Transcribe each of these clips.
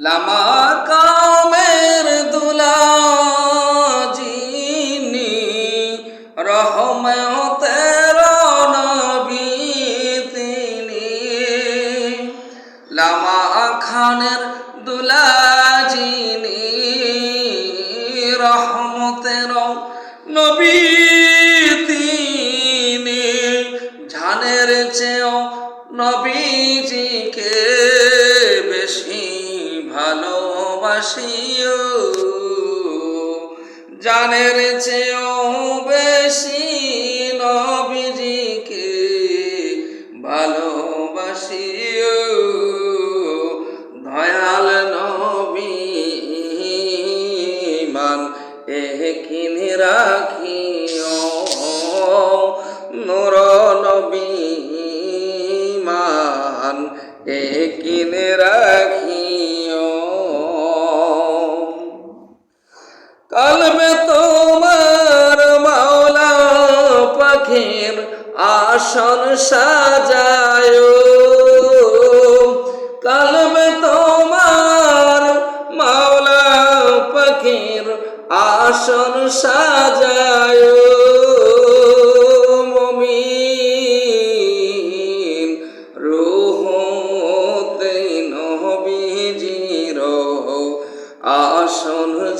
লামা জানের চেয়েও বেশি নবীজিকে ভালোবাসিও। দয়াল নবী মান একিনি রাখিও নূর নবী মান একিনি রাখিও আসন সাজায়। কলবে তোমার মাওলা পাখির আসন সাজায়।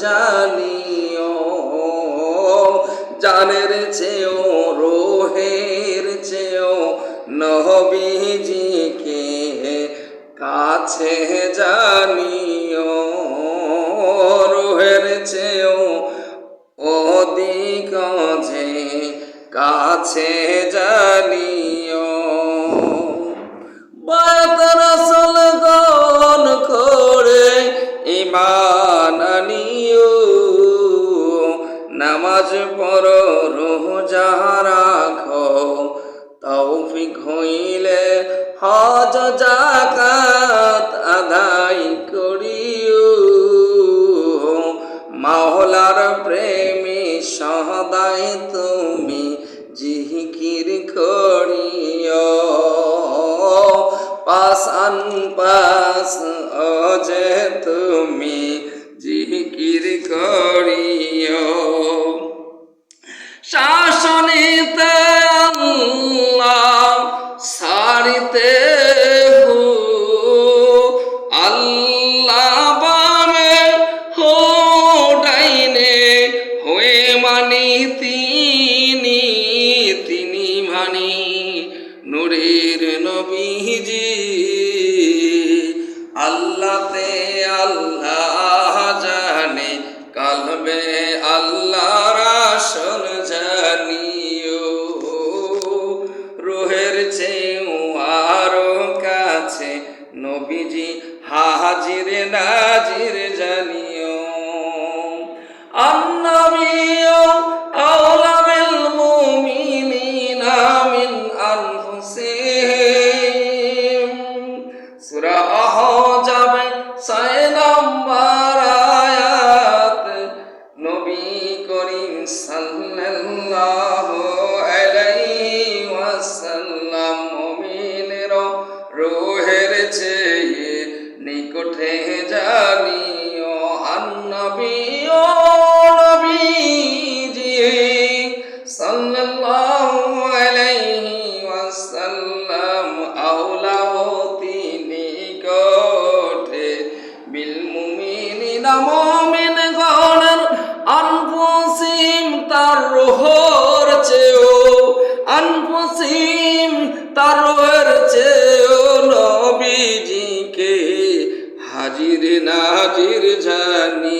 জানিও। জানের রোহের চেয়েও নবীজিকে কাছে জানিও, রোহের চেয়েও অধিক যে কাছে জানিও। বাত রসল গণ করে ইমান আনিও, নামাজ পড় রোজা রাখো। তৌফিক হইলে হজ জাকাত আদায় করিও। মাওলার প্রেমী সহদায় তুমি জিকির করিও। পাস আন পাস অজে তুমি জিকির করিও। মানি তিনি তিনি মানি নূরের নবীজি। আল্লাহতে আল্লাহ জানে, কালবে আল্লাহর আসন জানিও। রোহের চেয়েও আরও কাছে, নবীজি হাজির নাজির জানিও। النبي أولى بالمؤمنين من أنفسهم سورة أحزاب ছয় নম্বর আয়াত নবী করিম সাল্লাল্লাহু আলাইহি ওয়াসাল্লাম মুমিনের রূহের চেয়ে নিকটে জানিও আন্নবী মুমিন গণের আনফুসিম তার রোহর চেয়েও আনফুসিম তার রোহের চেয়েও নবীজিকে হাজির নাজির জানিও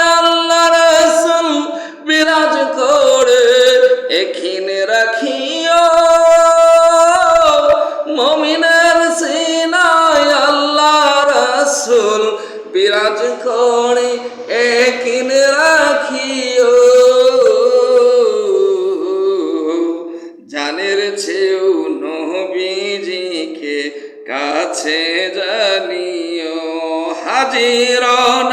বিরাজ করে একিন রাখিও। জানের চেয়েও নবীজিকে কাছে জানিও। হাজিরন